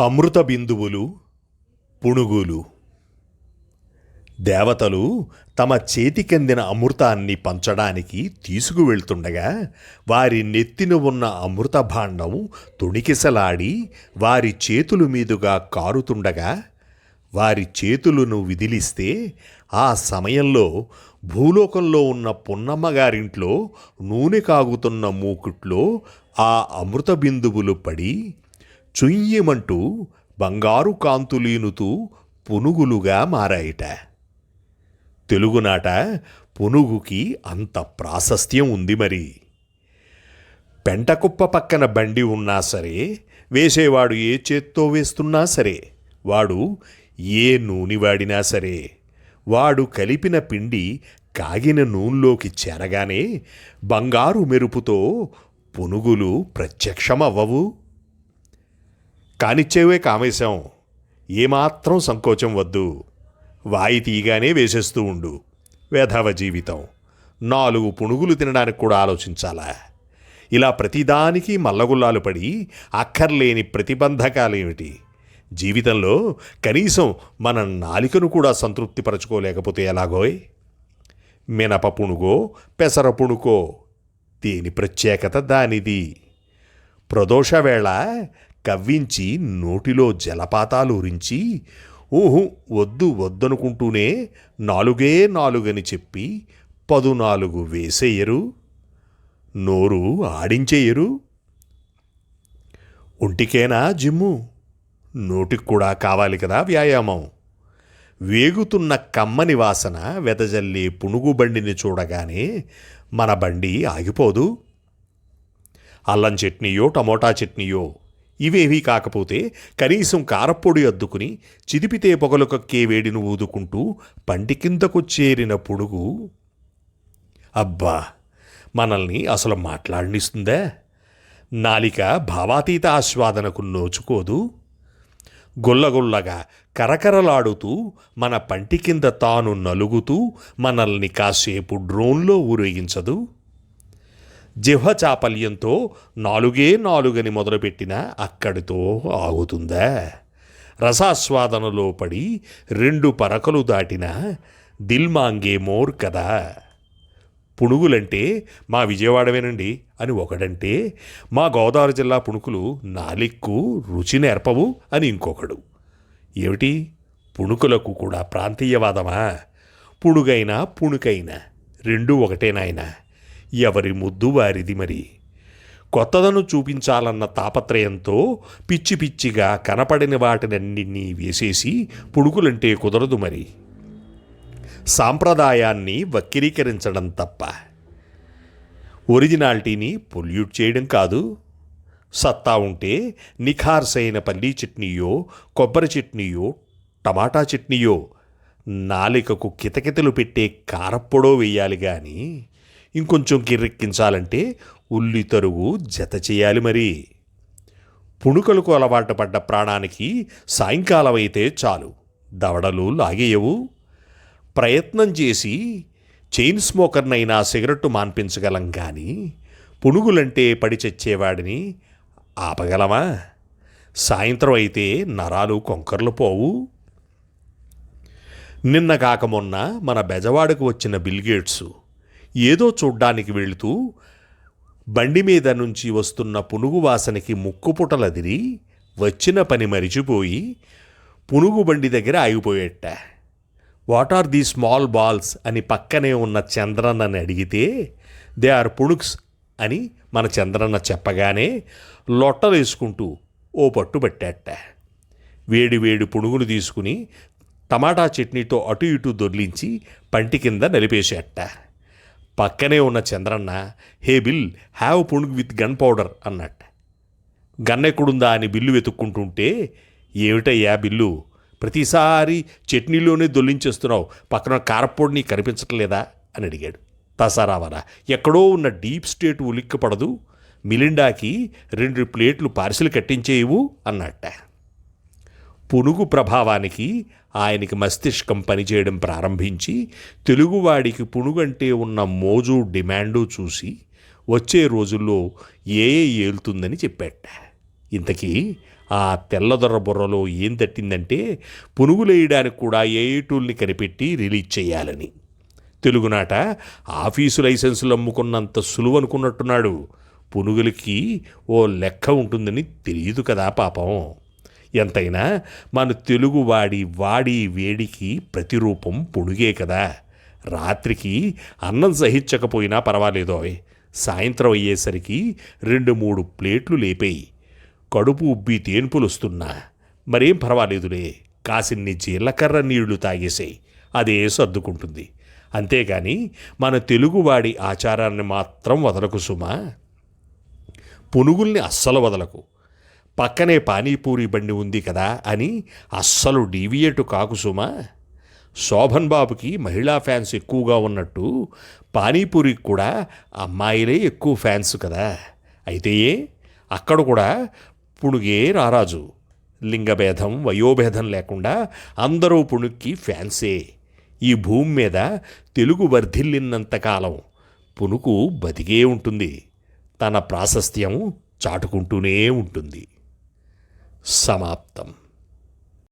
అమృత బిందువులు పుణుగులు. దేవతలు తమ చేతికందిన అమృతాన్ని పంచడానికి తీసుకువెళ్తుండగా వారి నెత్తిన ఉన్న అమృత భాండం తొణికిసలాడి వారి చేతుల మీదుగా కారుతుండగా వారి చేతులను విదిలిస్తే ఆ సమయంలో భూలోకంలో ఉన్న పున్నమ్మ గారింట్లో నూనె కాగుతున్న మూకుట్లో ఆ అమృత బిందువులు పడి చుయ్యమంటూ బంగారు కాంతులీనుతూ పునుగులుగా మారాయిట. తెలుగునాట పునుగుకి అంత ప్రాశస్త్యం ఉంది మరి. పెంటకుప్ప పక్కన బండి ఉన్నా సరే వేసేవాడు ఏ చేత్తో వేస్తున్నా సరే వాడు ఏ నూనె వాడినా సరే వాడు కలిపిన పిండి కాగిన నూనెలోకి చేరగానే బంగారు మెరుపుతో పునుగులు ప్రత్యక్షమవ్వవు. కానిచ్చేవే కామేశం. ఏమాత్రం సంకోచం వద్దు. వాయి తీయగానే వేసేస్తూ ఉండు. వేధవ జీవితం. నాలుగు పునుగులు తినడానికి కూడా ఆలోచించాలా? ఇలా ప్రతిదానికి మల్లగుల్లాలు పడి అక్కర్లేని ప్రతిబంధకాలేమిటి? జీవితంలో కనీసం మన నాలికను కూడా సంతృప్తిపరచుకోలేకపోతే ఎలాగోయ్? మినప పుణుగో పెసర పుణుకో దేని ప్రత్యేకత దానిది? ప్రదోష వేళ కవ్వించి నోటిలో జలపాతాలు ఉరించి ఊహు వద్దు వద్దనుకుంటూనే నాలుగే నాలుగని చెప్పి పదు నాలుగు వేసేయరు నోరు ఆడించేయరు. ఒంటికేనా జిమ్ము? నోటికి కూడా కావాలి కదా వ్యాయామం. వేగుతున్న కమ్మని వాసన వెదజల్లి పునుగు బండిని చూడగానే మన బండి ఆగిపోదు. అల్లం చట్నీయో టమోటా చట్నీయో ఇవేవీ కాకపోతే కనీసం కారప్పొడి అద్దుకుని చిదిపితే పొగలు కక్కే వేడిని ఊదుకుంటూ పంటి కిందకు చేరిన పొడుగు. అబ్బా! మనల్ని అసలు మాట్లాడనిస్తుందా? నాలిక భావాతీత ఆస్వాదనకు నోచుకోదు. గుల్లగుల్లగా కరకరలాడుతూ మన పంటి కింద తాను నలుగుతూ మనల్ని కాసేపు డ్రోన్లో ఊరేగించదు. జిహ్వ చాపల్యంతో నాలుగే నాలుగని మొదలుపెట్టిన అక్కడితో ఆగుతుందా? రసాస్వాదనలో పడి రెండు పరకలు దాటిన దిల్మాంగే మోర్ కదా. పుణుగులంటే మా విజయవాడవేనండి అని ఒకడంటే మా గోదావరి జిల్లా పుణుకులు నాలిక్కు రుచి నేర్పవు అని ఇంకొకడు. ఏమిటి? పుణుకులకు కూడా ప్రాంతీయవాదమా? పుణుగైనా పుణుకైనా రెండూ ఒకటేనాయనా? ఎవరి ముద్దు వారిది మరి? కొత్తదను చూపించాలన్న తాపత్రయంతో పిచ్చి పిచ్చిగా కనపడిన వాటినన్నింటినీ వేసేసి పుడుకులంటే కుదరదు మరి. సాంప్రదాయాన్ని వక్రీకరించడం తప్ప. ఒరిజినాలిటీని పొల్యూట్ చేయడం కాదు. సత్తా ఉంటే నిఖార్సైన పల్లీ చట్నీయో కొబ్బరి చట్నీయో టమాటా చట్నీయో నాలికకు కితకితలు పెట్టే కారప్పొడో వేయాలి కానీ ఇంకొంచెం కిర్రెక్కించాలంటే ఉల్లి తరుగు జత చేయాలి మరి. పుణుకలకు అలవాటు పడ్డ ప్రాణానికి సాయంకాలం అయితే చాలు. దవడలు లాగేయవు. ప్రయత్నం చేసి చైన్ స్మోకర్నైనా సిగరెట్టు మాన్పించగలం కానీ పునుగులంటే పడి చచ్చేవాడిని ఆపగలమా? సాయంత్రం అయితే నరాలు కొంకర్లు పోవు. నిన్న కాక మొన్న మన బెజవాడకు వచ్చిన బిల్గేట్స్ ఏదో చూడ్డానికి వెళుతూ బండి మీద నుంచి వస్తున్న పునుగు వాసనకి ముక్కుపుటలదిరి వచ్చిన పని మరిచిపోయి పునుగు బండి దగ్గర ఆగిపోయేట. What are the small balls? అని పక్కనే ఉన్న చంద్రన్నని అడిగితే దే ఆర్ పుణుక్స్ అని మన చంద్రన్న చెప్పగానే లొట్టలేసుకుంటూ ఓ పట్టు పట్టేట. వేడి వేడి పునుగులు తీసుకుని టమాటా చట్నీతో అటు ఇటు దొర్లించి పంటి కింద నలిపేసేట. పక్కనే ఉన్న Chandranna hey bill have punugu with gun powder అన్నట్ట. గన్ ఎక్కడుందా అని బిల్లు వెతుక్కుంటుంటే ఏమిటయ్యా బిల్లు ప్రతిసారి చట్నీలోనే దొల్లించేస్తున్నావు పక్కన కారప్పొడిని కనిపించట్లేదా? అని అడిగాడు. తసారావరా ఎక్కడో ఉన్న డీప్ స్టేట్ ఉలిక్కపడదు మిలిండాకి రెండు ప్లేట్లు పార్సిల్ కట్టించేయవు అన్నట్ట. పునుగు ప్రభావానికి ఆయనకి మస్తిష్కం పనిచేయడం ప్రారంభించి తెలుగువాడికి పునుగంటే ఉన్న మోజు డిమాండు చూసి వచ్చే రోజుల్లో ఏ ఏలుతుందని చెప్పాట. ఇంతకీ ఆ తెల్లదొర బుర్రలో ఏం తట్టిందంటే పునుగులేయడానికి కూడా ఏటూల్ని కనిపెట్టి రిలీజ్ చేయాలని. తెలుగునాట ఆఫీసు లైసెన్సులు అమ్ముకున్నంత సులువు అనుకున్నట్టున్నాడు పునుగులకి ఓ లెక్క ఉంటుందని తెలియదు కదా పాపం. ఎంతైనా మన తెలుగువాడి వాడి వేడికి ప్రతిరూపం పొడుగే కదా. రాత్రికి అన్నం సహించకపోయినా పర్వాలేదోయ్ సాయంత్రం అయ్యేసరికి రెండు మూడు ప్లేట్లు లేపేయి. కడుపు ఉబ్బి తేన్పులొస్తున్నా మరేం పర్వాలేదులే. కాసిన్ని జీలకర్ర నీళ్ళు తాగేసేయి. అదే సర్దుకుంటుంది. అంతేగాని మన తెలుగువాడి ఆచారాన్ని మాత్రం వదలకు సుమా. పునుగుల్ని అస్సలు వదలకు. పక్కనే పానీపూరి బండి ఉంది కదా అని అస్సలు డీవియేటు కాకు సుమా. శోభన్ బాబుకి మహిళా ఫ్యాన్స్ ఎక్కువగా ఉన్నట్టు పానీపూరికి కూడా అమ్మాయిలే ఎక్కువ ఫ్యాన్స్ కదా. అయితే అక్కడ కూడా పుణుగే రారాజు. లింగభేదం వయోభేదం లేకుండా అందరూ పుణుక్కి ఫ్యాన్సే. ఈ భూమి మీద తెలుగు వర్ధిల్లినంతకాలం పునుకు బతికే ఉంటుంది. తన ప్రాశస్త్యం చాటుకుంటూనే ఉంటుంది. sum up them.